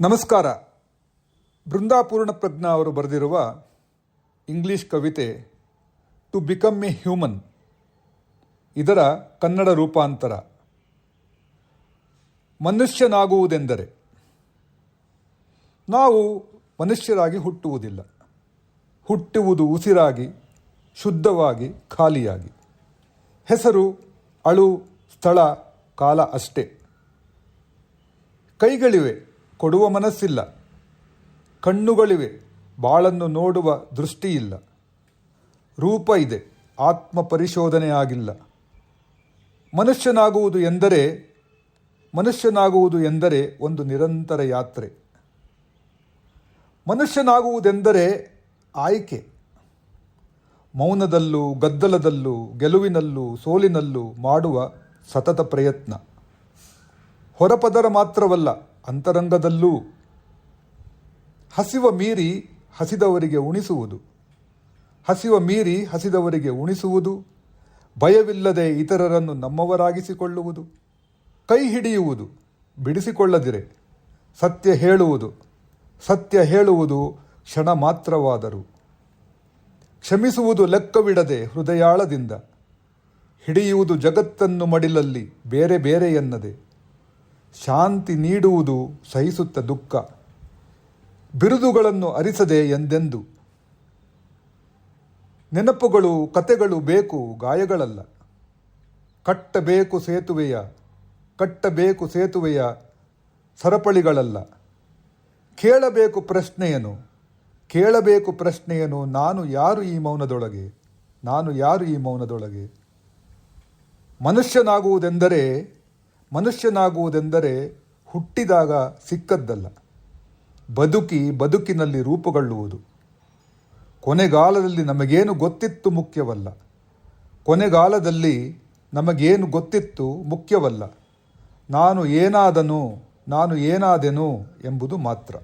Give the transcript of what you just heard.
ನಮಸ್ಕಾರ. ಬೃಂದಾಪೂರ್ಣ ಪ್ರಜ್ಞಾ ಅವರು ಬರೆದಿರುವ ಇಂಗ್ಲಿಷ್ ಕವಿತೆ ಟು ಬಿಕಮ್ ಎ ಹ್ಯೂಮನ್ ಇದರ ಕನ್ನಡ ರೂಪಾಂತರ. ಮನುಷ್ಯನಾಗುವುದೆಂದರೆ, ನಾವು ಮನುಷ್ಯರಾಗಿ ಹುಟ್ಟುವುದಿಲ್ಲ. ಹುಟ್ಟುವುದು ಉಸಿರಾಗಿ, ಶುದ್ಧವಾಗಿ, ಖಾಲಿಯಾಗಿ. ಹೆಸರು, ಅಳು, ಸ್ಥಳ, ಕಾಲ ಅಷ್ಟೇ. ಕೈಗಳಿವೆ ಕೊಡುವ ಮನಸ್ಸಿಲ್ಲ. ಕಣ್ಣುಗಳಿವೆ, ಬಾಳನ್ನು ನೋಡುವ ದೃಷ್ಟಿಯಿಲ್ಲ. ರೂಪ ಇದೆ, ಆತ್ಮ ಪರಿಶೋಧನೆ ಆಗಿಲ್ಲ. ಮನುಷ್ಯನಾಗುವುದು ಎಂದರೆ ಮನುಷ್ಯನಾಗುವುದು ಎಂದರೆ ಒಂದು ನಿರಂತರ ಯಾತ್ರೆ. ಮನುಷ್ಯನಾಗುವುದೆಂದರೆ ಆಯ್ಕೆ. ಮೌನದಲ್ಲೂ, ಗದ್ದಲದಲ್ಲೂ, ಗೆಲುವಿನಲ್ಲೂ, ಸೋಲಿನಲ್ಲೂ ಮಾಡುವ ಸತತ ಪ್ರಯತ್ನ. ಹೊರಪದರ ಮಾತ್ರವಲ್ಲ ಅಂತರಂಗದಲ್ಲೂ ಹಸಿವ ಮೀರಿ ಹಸಿದವರಿಗೆ ಉಣಿಸುವುದು. ಹಸಿವ ಮೀರಿ ಹಸಿದವರಿಗೆ ಉಣಿಸುವುದು, ಭಯವಿಲ್ಲದೆ ಇತರರನ್ನು ನಮ್ಮವರಾಗಿಸಿಕೊಳ್ಳುವುದು, ಕೈ ಹಿಡಿಯುವುದು, ಬಿಡಿಸಿಕೊಳ್ಳದಿರೆ, ಸತ್ಯ ಹೇಳುವುದು ಸತ್ಯ ಹೇಳುವುದು ಕ್ಷಣ ಮಾತ್ರವಾದರೂ. ಕ್ಷಮಿಸುವುದು ಲೆಕ್ಕವಿಡದೆ ಹೃದಯಾಳದಿಂದ, ಹಿಡಿಯುವುದು ಜಗತ್ತನ್ನು ಮಡಿಲಲ್ಲಿ ಬೇರೆ ಬೇರೆ ಎನ್ನದೆ. ಶಾಂತಿ ನೀಡುವುದು ಸಹಿಸುತ್ತ ದುಃಖ. ಬಿರುದುಗಳನ್ನು ಅರಿಸದೆ ಎಂದೆಂದು? ನೆನಪುಗಳು, ಕತೆಗಳು ಬೇಕು, ಗಾಯಗಳಲ್ಲ. ಕಟ್ಟಬೇಕು ಸೇತುವೆಯ ಕಟ್ಟಬೇಕು ಸೇತುವೆಯ ಸರಪಳಿಗಳಲ್ಲ. ಕೇಳಬೇಕು ಪ್ರಶ್ನೆಯನು ಕೇಳಬೇಕು ಪ್ರಶ್ನೆಯನು, ನಾನು ಯಾರು ಈ ಮೌನದೊಳಗೆ? ನಾನು ಯಾರು ಈ ಮೌನದೊಳಗೆ? ಮನುಷ್ಯನಾಗುವುದೆಂದರೆ ಮನುಷ್ಯನಾಗುವುದೆಂದರೆ ಹುಟ್ಟಿದಾಗ ಸಿಕ್ಕದ್ದಲ್ಲ. ಬದುಕಿ ಬದುಕಿನಲ್ಲಿ ರೂಪುಗೊಳ್ಳುವುದು. ಕೊನೆಗಾಲದಲ್ಲಿ ನಮಗೇನು ಗೊತ್ತಿತ್ತು ಮುಖ್ಯವಲ್ಲ. ಕೊನೆಗಾಲದಲ್ಲಿ ನಮಗೇನು ಗೊತ್ತಿತ್ತು ಮುಖ್ಯವಲ್ಲ. ನಾನು ಏನಾದನು, ನಾನು ಏನಾದೆನು ಎಂಬುದು ಮಾತ್ರ.